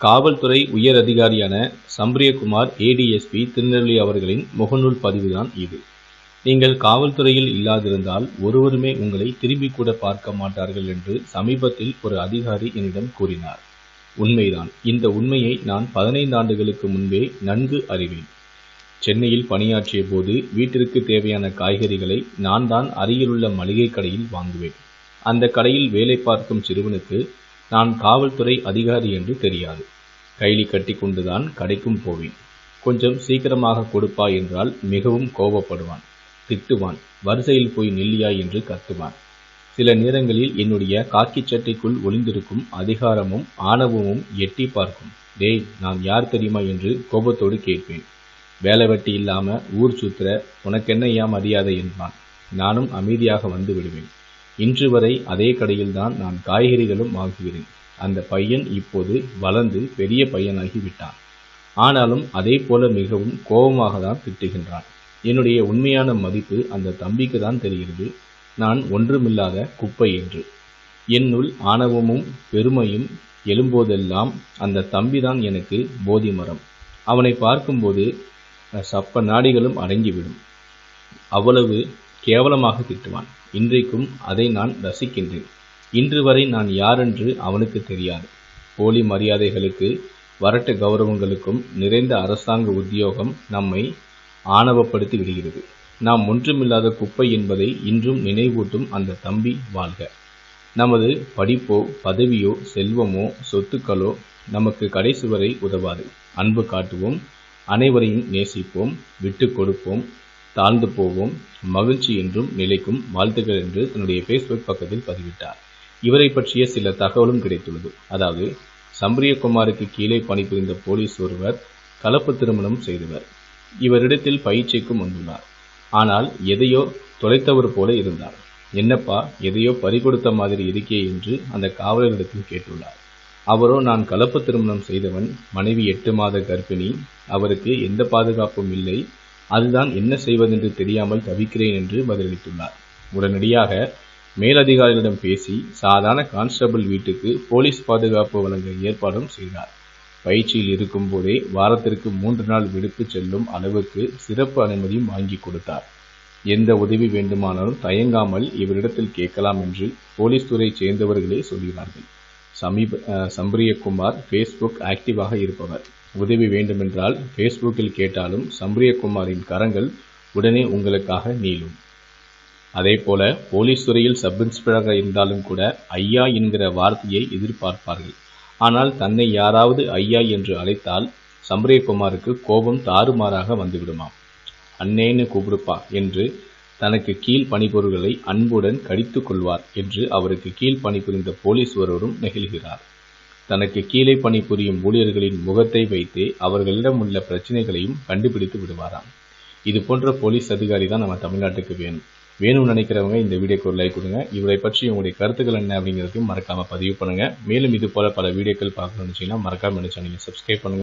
காவல்துறை உயர் அதிகாரியான சம்பிரியகுமார் ஏடிஎஸ்பி திருநெல்வேலி அவர்களின் முகநூல் பதிவுதான் இது. நீங்கள் காவல்துறையில் இல்லாதிருந்தால் ஒருவருமே உங்களை திரும்பி கூட பார்க்க மாட்டார்கள் என்று சமீபத்தில் ஒரு அதிகாரி என்னிடம் கூறினார். உண்மைதான். இந்த உண்மையை நான் பதினைந்து ஆண்டுகளுக்கு முன்பே நன்கு அறிவேன். சென்னையில் பணியாற்றிய போது வீட்டிற்கு தேவையான காய்கறிகளை நான் தான் அருகிலுள்ள மளிகை கடையில் வாங்குவேன். அந்த கடையில் வேலை பார்க்கும் சிறுவனுக்கு நான் காவல்துறை அதிகாரி என்று தெரியாது. கைலி கட்டி கொண்டுதான் கடைக்கும் போவேன். கொஞ்சம் சீக்கிரமாக கொடுப்பா என்றால் மிகவும் கோபப்படுவான். திட்டுவான். வரிசையில் போய் நில்லியா என்று கத்துவான். சில நேரங்களில் என்னுடைய காக்கி சட்டைக்குள் ஒளிந்திருக்கும் அதிகாரமும் ஆணவமும் எட்டி பார்க்கும். டேய் நான் யார் தெரியுமா என்று கோபத்தோடு கேட்பேன். வேலை வெட்டி இல்லாம ஊர் சுத்துற உனக்கென்ன ஏன் மரியாதை என்பான். நானும் அமைதியாக வந்து விடுவேன். இன்று வரை அதே கடையில்தான் நான் காய்கறிகளும் வாங்குகிறேன். அந்த பையன் இப்போது வளர்ந்து பெரிய பையனாகி விட்டான். ஆனாலும் அதே போல மிகவும் கோபமாக தான் திட்டுகின்றான். என்னுடைய உண்மையான மதிப்பு அந்த தம்பிக்கு தான் தெரிகிறது. நான் ஒன்றுமில்லாத குப்பை என்று. என்னுள் ஆணவமும் பெருமையும் எழும்போதெல்லாம் அந்த தம்பிதான் எனக்கு போதி மரம். அவனை பார்க்கும்போது சப்ப நாடிகளும் அடங்கிவிடும். அவ்வளவு கேவலமாக திட்டுவான். இன்றைக்கும் அதை நான் ரசிக்கின்றேன். இன்று வரை நான் யாரென்று அவனுக்கு தெரியாது. போலி மரியாதைகளுக்கு வரட்டு கௌரவங்களுக்கும் நிறைந்த அரசாங்க உத்தியோகம் நம்மை ஆணவப்படுத்தி விடுகிறது. நாம் ஒன்றுமில்லாத குப்பை என்பதை இன்றும் நினைவூட்டும் அந்த தம்பி வாழ்க. நமது படிப்போ பதவியோ செல்வமோ சொத்துக்களோ நமக்கு கடைசி வரை உதவாது. அன்பு காட்டுவோம் அனைவரையும் நேசிப்போம் விட்டு கொடுப்போம் தாழ்ந்து போவோம் மகிழ்ச்சி என்றும் நிலைக்கும் வாழ்த்துக்கள் என்று தன்னுடைய ஃபேஸ்புக் பக்கத்தில் பதிவிட்டார். இவரை பற்றிய சில தகவலும் கிடைத்துள்ளது. அதாவது சம்பரியகுமாருக்கு கீழே பணிபுரிந்த போலீஸ் ஒருவர் கலப்பு திருமணம் செய்தவர். இவரிடத்தில் பயிற்சிக்கும் வந்துள்ளார். ஆனால் எதையோ தொலைத்தவர் போல இருந்தார். என்னப்பா எதையோ பறிகொடுத்த மாதிரி இருக்கே என்று அந்த காவலரிடத்தில் கேட்டுள்ளார். அவரோ நான் கலப்பு திருமணம் செய்தவன் மனைவி எட்டு மாத கர்ப்பிணி அவருக்கு எந்த பாதுகாப்பும் இல்லை அதுதான் என்ன செய்வதென்று தெரியாமல் தவிக்கிறேன் என்று பதிலளித்துள்ளார். உடனடியாக மேலதிகாரிகளிடம் பேசி சாதாரண கான்ஸ்டபிள் வீட்டுக்கு போலீஸ் பாதுகாப்பு வழங்க ஏற்பாடும் செய்தார். பயிற்சியில் இருக்கும் போதே வாரத்திற்கு மூன்று நாள் விடுப்பு செல்லும் அளவுக்கு சிறப்பு அனுமதியும் வாங்கி கொடுத்தார். எந்த உதவி வேண்டுமானாலும் தயங்காமல் இவரிடத்தில் கேட்கலாம் என்று போலீஸ் துறை சேர்ந்தவர்களே சொல்கிறார்கள். சமீப சம்பரியகுமார் ஃபேஸ்புக் ஆக்டிவாக இருப்பவர். உதவி வேண்டுமென்றால் ஃபேஸ்புக்கில் கேட்டாலும் சம்பிரியகுமாரின் கரங்கள் உடனே உங்களுக்காக நீளும். அதே போல போலீஸ் துறையில் சப் இன்ஸ்பெக்டராக இருந்தாலும் கூட ஐயா என்கிற வார்த்தையை எதிர்பார்ப்பார்கள். ஆனால் தன்னை யாராவது ஐயா என்று அழைத்தால் சம்பிரியகுமாருக்கு கோபம் தாறுமாறாக வந்துவிடுமாம். அன்னேன்னு கூப்பிடுப்பா என்று தனக்கு கீழ் பணிபொருள்களை அன்புடன் கடித்து கொள்வார் என்று அவருக்கு கீழ் பணிபுரிந்த போலீஸ் ஒருவரும் நெகிழ்கிறார். தனக்கு கீழே பணிபுரியும் ஊழியர்களின் முகத்தை வைத்து அவர்களிடம் உள்ள பிரச்சனைகளையும் கண்டுபிடித்து விடுவாராம். இது போன்ற போலீஸ் அதிகாரி தான் நம்ம தமிழ்நாட்டுக்கு வேணும். வேணும்னு நினைக்கிறவங்க இந்த வீடியோக்கு ஒரு லைக் கொடுங்க. இவரை பற்றி உங்களுடைய கருத்துக்கள் என்ன அப்படிங்கிறதையும் மறக்காம பதிவு பண்ணுங்க. மேலும் இது போல பல வீடியோக்கள் பார்க்கணும்னு நினைச்சீங்கன்னா மறக்காம நினைச்சா நீங்கள் சப்ஸ்கிரைப் பண்ணுங்க.